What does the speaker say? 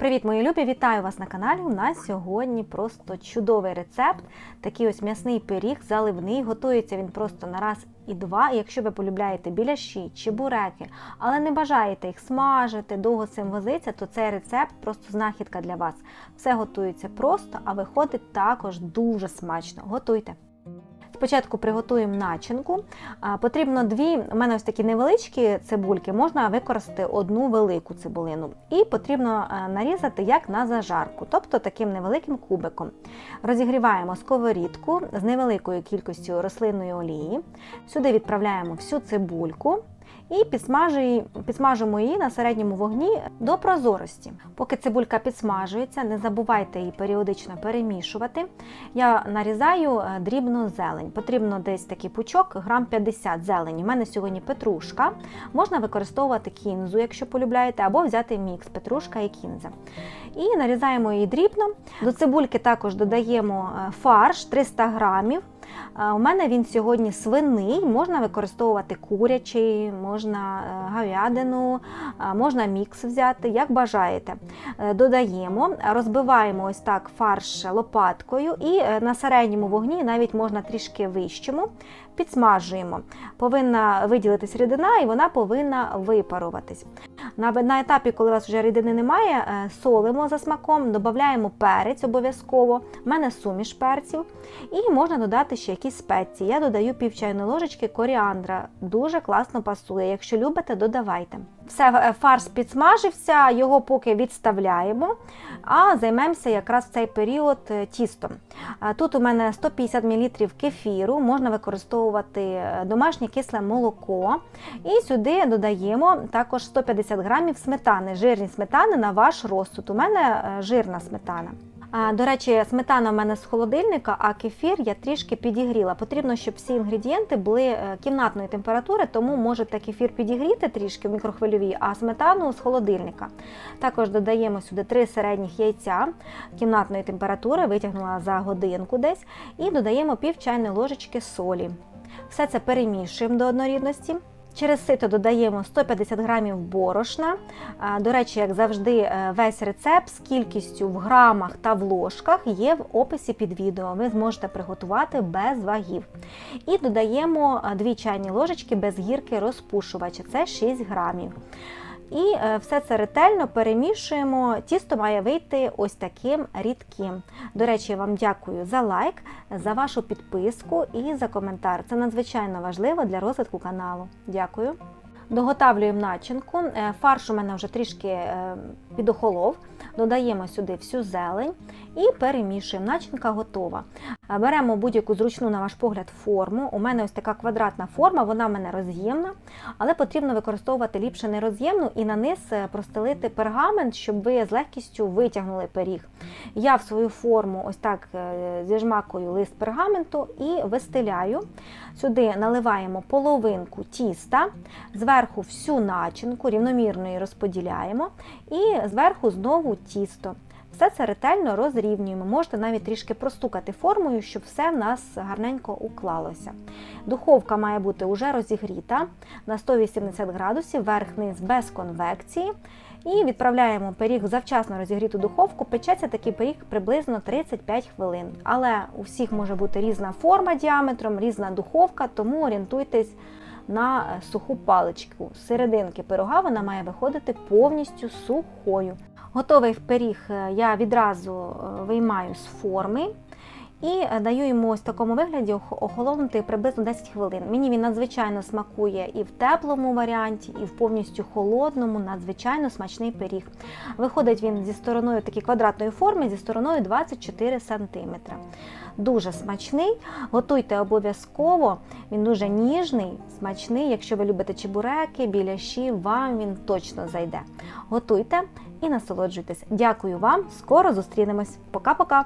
Привіт, мої любі! Вітаю вас на каналі. У нас сьогодні просто чудовий рецепт. Такий ось м'ясний пиріг, заливний. Готується він просто на раз і два. І Якщо ви полюбляєте біляші чи буреки, але не бажаєте їх смажити, довго цим возитися, то цей рецепт просто знахідка для вас. Все готується просто, а виходить також дуже смачно. Готуйте! Спочатку приготуємо начинку. Потрібно дві, у мене ось такі невеличкі цибульки, можна використати одну велику цибулину. І потрібно нарізати як на зажарку, тобто таким невеликим кубиком. Розігріваємо сковорідку з невеликою кількістю рослинної олії. Сюди відправляємо всю цибульку. І підсмажуємо, її на середньому вогні до прозорості. Поки цибулька підсмажується, не забувайте її періодично перемішувати. Я нарізаю е, дрібну зелень. Потрібно десь такий пучок, грам 50 зелені. У мене сьогодні петрушка. Можна використовувати кінзу, якщо полюбляєте, або взяти мікс петрушка і кінза. І нарізаємо її дрібно. До цибульки також додаємо е, фарш 300 грамів. У мене він сьогодні свиний, можна використовувати курячий, можна е, говядину, можна мікс взяти, як бажаєте. Е, додаємо, розбиваємо ось так фарш лопаткою і е, на середньому вогні, навіть можна трішки вищому, підсмажуємо. Повинна виділитись рідина і вона повинна випаруватись. На, етапі, коли у вас вже рідини немає, солимо за смаком, додаємо перець обов'язково. У мене суміш перців. І можна додати ще якісь спеції. Я додаю пів чайної ложечки коріандра. Дуже класно пасує. Якщо любите, додавайте. Все, фарш підсмажився, його поки відставляємо, а займемося якраз в цей період тістом. Тут у мене 150 мл кефіру, можна використовувати е, домашнє кисле молоко. І сюди додаємо також 150 грамів сметани, жирні сметани на ваш розсуд. У мене е, жирна сметана. До речі, сметана в мене з холодильника, а кефір я трішки підігріла. Потрібно, щоб всі інгредієнти були е, кімнатної температури, тому можете кефір підігріти трішки в мікрохвильовій, а сметану з холодильника. Також додаємо сюди три середніх яйця кімнатної температури, витягнула за годинку десь, і додаємо пів чайної ложечки солі. Все це перемішуємо до однорідності. Через сито додаємо 150 грамів борошна. До речі, як завжди, е, весь рецепт з кількістю в грамах та в ложках є в описі під відео. Ви зможете приготувати без вагів. І додаємо 2 чайні ложечки без гірки розпушувача, це 6 грамів. І е, все це ретельно перемішуємо. Тісто має вийти ось таким рідким. До речі, вам дякую за лайк, за вашу підписку і за коментар. Це надзвичайно важливо для розвитку каналу. Дякую. Доготавлюємо начинку. Е, фарш у мене вже трішки е, підохолов. Додаємо сюди всю зелень і перемішуємо. Начинка готова. Беремо будь-яку зручну, на ваш погляд, форму. У мене ось така квадратна форма, вона в мене роз'ємна, але потрібно використовувати ліпше нероз'ємну і на низ е, простелити пергамент, щоб ви з легкістю витягнули пиріг. Я в свою форму ось так е, зіжмакую лист пергаменту і вистеляю. Сюди наливаємо половинку тіста, зверху всю начинку, рівномірно її розподіляємо, і зверху знову тісто. Все це ретельно розрівнюємо. Можете навіть трішки простукати формою, щоб все в нас гарненько уклалося. Духовка має бути вже розігріта на 180 градусів, верх-низ без конвекції. І відправляємо пиріг в завчасно розігріту духовку. Печеться такий пиріг приблизно 35 хвилин. Але у всіх може бути різна форма діаметром, різна духовка, тому орієнтуйтесь на суху паличку. З серединки пирога вона має виходити повністю сухою. Готовий пиріг е, я відразу е, виймаю з форми і е, даю йому ось в такому вигляді охолонути приблизно 10 хвилин. Мені він надзвичайно смакує і в теплому варіанті, і в повністю холодному, надзвичайно смачний пиріг. Виходить він зі стороною такі квадратної форми, зі стороною 24 см. Дуже смачний. Готуйте обов'язково, він дуже ніжний, смачний. Якщо ви любите чебуреки, біляші, вам він точно зайде. Готуйте і насолоджуйтесь. Дякую вам, скоро зустрінемось. Пока-пока!